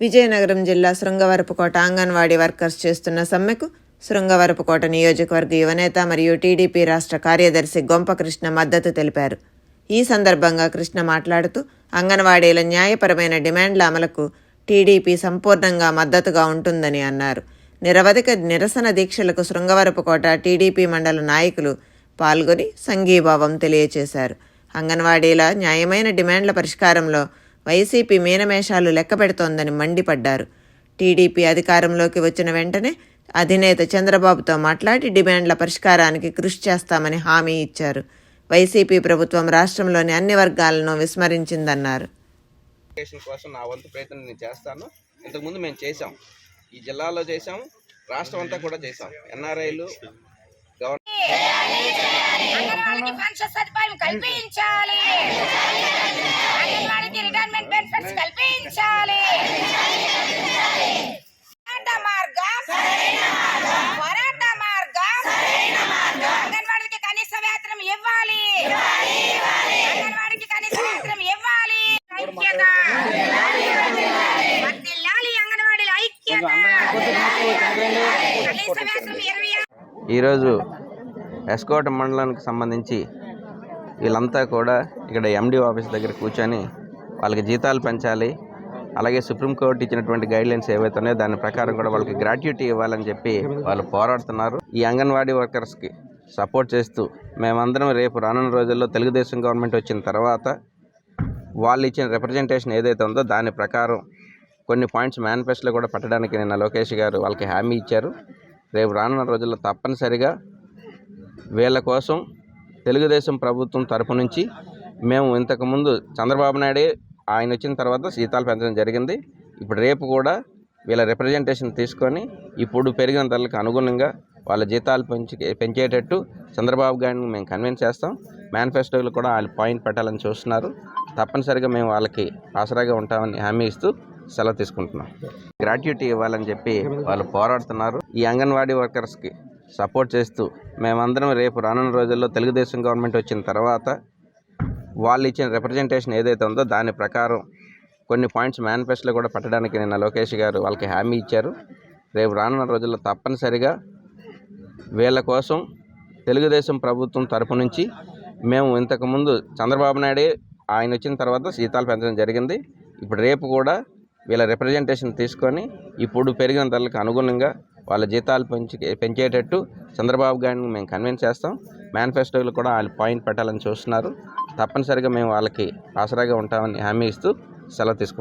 విజయనగరం జిల్లా శృంగవరపుకోట అంగన్వాడీ వర్కర్స్ చేస్తున్న సమ్మెకు శృంగవరపుకోట నియోజకవర్గ యువనేత మరియు టీడీపీ రాష్ట్ర కార్యదర్శి గొంప కృష్ణ మద్దతు తెలిపారు. ఈ సందర్భంగా కృష్ణ మాట్లాడుతూ అంగన్వాడీల న్యాయపరమైన డిమాండ్ల అమలుకు టీడీపీ సంపూర్ణంగా మద్దతుగా ఉంటుందని అన్నారు. నిరవధిక నిరసన దీక్షలకు శృంగవరపుకోట టీడీపీ మండల నాయకులు పాల్గొని సంఘీభావం తెలియచేశారు. అంగన్వాడీల న్యాయమైన డిమాండ్ల పరిష్కారంలో వైసీపీ మీనమేషాలు లెక్కపెడుతోందని మండిపడ్డారు. టీడీపీ అధికారంలోకి వచ్చిన వెంటనే అధినేత చంద్రబాబుతో మాట్లాడి డిమాండ్ల పరిష్కారానికి కృషి చేస్తామని హామీ ఇచ్చారు. వైసీపీ ప్రభుత్వం రాష్ట్రంలోని అన్ని వర్గాలను విస్మరించిందన్నారు. కోసం నా వంతు ప్రయత్నం నేను చేస్తాను. ఇంతకుముందు మేము చేసాం ఈ జిల్లాలో చేసాం రాష్ట్రం అంతా కూడా చేసాం ఎన్ఆర్ఐలు అంగన్వాడికి పెన్షన్ సదుపాయం కల్పించాలి అంగన్వాడికి రిటైర్మెంట్ కల్పించాలి. మార్గం. పోరాట మార్గం. అంగన్వాడికి కనీస వేతనం ఇవ్వాలి. అంగన్వాడికి కనీస వేతనం ఇవ్వాలి. ఐక్యత. అంగన్వాడీల ఐక్యత. కనీస వేతనం ఇరవై ఈరోజు ఎస్కోట మండలానికి సంబంధించి వీళ్ళంతా కూడా ఇక్కడ ఎండి ఆఫీస్ దగ్గర కూర్చొని వాళ్ళకి జీతాలు పెంచాలి. అలాగే సుప్రీంకోర్టు ఇచ్చినటువంటి గైడ్లైన్స్ ఏవైతే ఉన్నాయో దాని ప్రకారం కూడా వాళ్ళకి గ్రాట్యుటీ ఇవ్వాలని చెప్పి వాళ్ళు పోరాడుతున్నారు. ఈ అంగన్వాడీ వర్కర్స్కి సపోర్ట్ చేస్తూ మేమందరం రేపు రానున్న రోజుల్లో తెలుగుదేశం గవర్నమెంట్ వచ్చిన తర్వాత వాళ్ళు ఇచ్చిన రిప్రజెంటేషన్ ఏదైతే ఉందో దాని ప్రకారం కొన్ని పాయింట్స్ మేనిఫెస్టోలో కూడా పెట్టడానికి నిన్న లోకేష్ గారు వాళ్ళకి హామీ ఇచ్చారు. రేపు రానున్న రోజుల్లో తప్పనిసరిగా వీళ్ళ కోసం తెలుగుదేశం ప్రభుత్వం తరపు నుంచి మేము ఇంతకుముందు చంద్రబాబు నాయుడే ఆయన వచ్చిన తర్వాత జీతాలు పెంచడం జరిగింది. ఇప్పుడు రేపు కూడా వీళ్ళ రిప్రజెంటేషన్ తీసుకొని ఇప్పుడు పెరిగిన ధరలకు అనుగుణంగా వాళ్ళ జీతాలు పెంచి పెంచేటట్టు చంద్రబాబు గారిని మేము కన్విన్స్ చేస్తాం. మేనిఫెస్టోలు కూడా వాళ్ళు పాయింట్ పెట్టాలని చూస్తున్నారు. తప్పనిసరిగా మేము వాళ్ళకి ఆసరాగా ఉంటామని హామీ ఇస్తూ సెలవు తీసుకుంటున్నాం. గ్రాట్యుటీ ఇవ్వాలని చెప్పి వాళ్ళు పోరాడుతున్నారు. ఈ అంగన్వాడీ వర్కర్స్కి సపోర్ట్ చేస్తూ మేమందరం రేపు రానున్న రోజుల్లో తెలుగుదేశం గవర్నమెంట్ వచ్చిన తర్వాత వాళ్ళు ఇచ్చిన రిప్రజెంటేషన్ ఏదైతే ఉందో దాని ప్రకారం కొన్ని పాయింట్స్ మేనిఫెస్టోలో కూడా పెట్టడానికి నిన్న లోకేష్ గారు వాళ్ళకి హామీ ఇచ్చారు. రేపు రానున్న రోజుల్లో తప్పనిసరిగా వీళ్ళ కోసం తెలుగుదేశం ప్రభుత్వం తరపు నుంచి మేము ఇంతకుముందు చంద్రబాబు నాయుడే ఆయన వచ్చిన తర్వాత జీతాలు పెంచడం జరిగింది. ఇప్పుడు రేపు కూడా వీళ్ళ రిప్రజెంటేషన్ తీసుకొని ఇప్పుడు పెరిగిన ధరలకు అనుగుణంగా వాళ్ళ జీతాలు పెంచి పెంచేటట్టు చంద్రబాబు గారిని మేము కన్విన్స్ చేస్తాం. మేనిఫెస్టోలు కూడా వాళ్ళు పాయింట్ పెట్టాలని చూస్తున్నారు. తప్పనిసరిగా మేము వాళ్ళకి ఆసరాగా ఉంటామని హామీ ఇస్తూ సెలవు తీసుకుంటాం